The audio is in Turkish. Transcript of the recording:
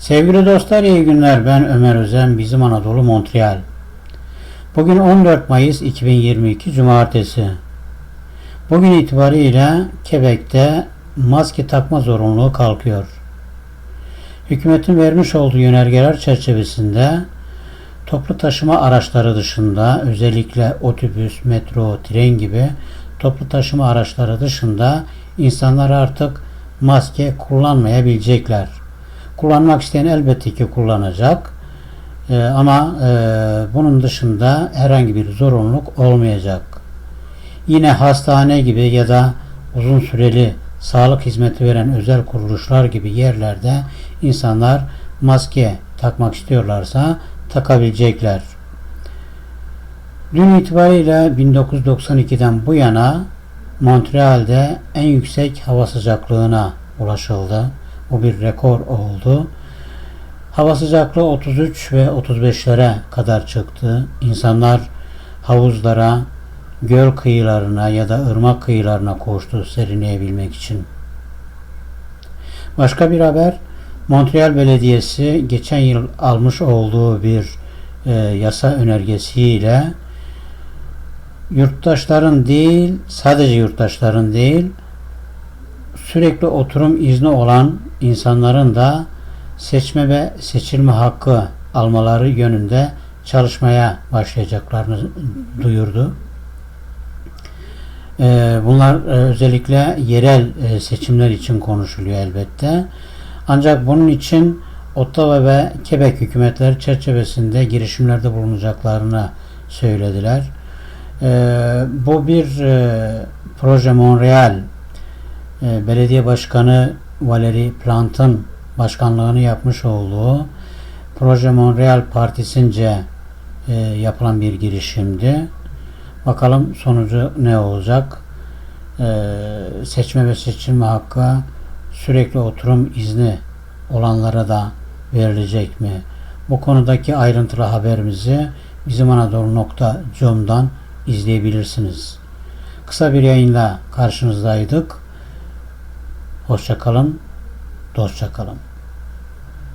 Sevgili dostlar iyi günler. Ben Ömer Özen, Bizim Anadolu Montreal. Bugün 14 Mayıs 2022 Cumartesi. Bugün itibariyle Quebec'te maske takma zorunluluğu kalkıyor. Hükümetin vermiş olduğu yönergeler çerçevesinde toplu taşıma araçları dışında özellikle otobüs, metro, tren gibi toplu taşıma araçları dışında insanlar artık maske kullanmayabilecekler. Kullanmak isteyen elbette ki kullanacak. Ee, ama e, bunun dışında herhangi bir zorunluluk olmayacak. Yine hastane gibi ya da uzun süreli sağlık hizmeti veren özel kuruluşlar gibi yerlerde insanlar maske takmak istiyorlarsa takabilecekler. Dün itibariyle 1992'den bu yana Montreal'de en yüksek hava sıcaklığına ulaşıldı. Bu bir rekor oldu. Hava sıcaklığı 33 ve 35'lere kadar çıktı. İnsanlar havuzlara, göl kıyılarına ya da ırmak kıyılarına koştu serinleyebilmek için. Başka bir haber, Montreal Belediyesi geçen yıl almış olduğu bir e, yasa önergesiyle yurttaşların değil, sadece yurttaşların değil, sürekli oturum izni olan insanların da seçme ve seçilme hakkı almaları yönünde çalışmaya başlayacaklarını duyurdu. Ee, bunlar e, özellikle yerel e, seçimler için konuşuluyor elbette. Ancak bunun için Ottawa ve Quebec hükümetleri çerçevesinde girişimlerde bulunacaklarını söylediler. Ee, bu bir e, proje Montreal belediye başkanı Valerie Plant'ın başkanlığını yapmış olduğu Proje Montreal Partisi'nce e, yapılan bir girişimdi. Bakalım sonucu ne olacak? E, seçme ve seçilme hakkı sürekli oturum izni olanlara da verilecek mi? Bu konudaki ayrıntılı haberimizi bizim Anadolu.com'dan izleyebilirsiniz. Kısa bir yayınla karşınızdaydık. Hoşçakalın, dostça kalın.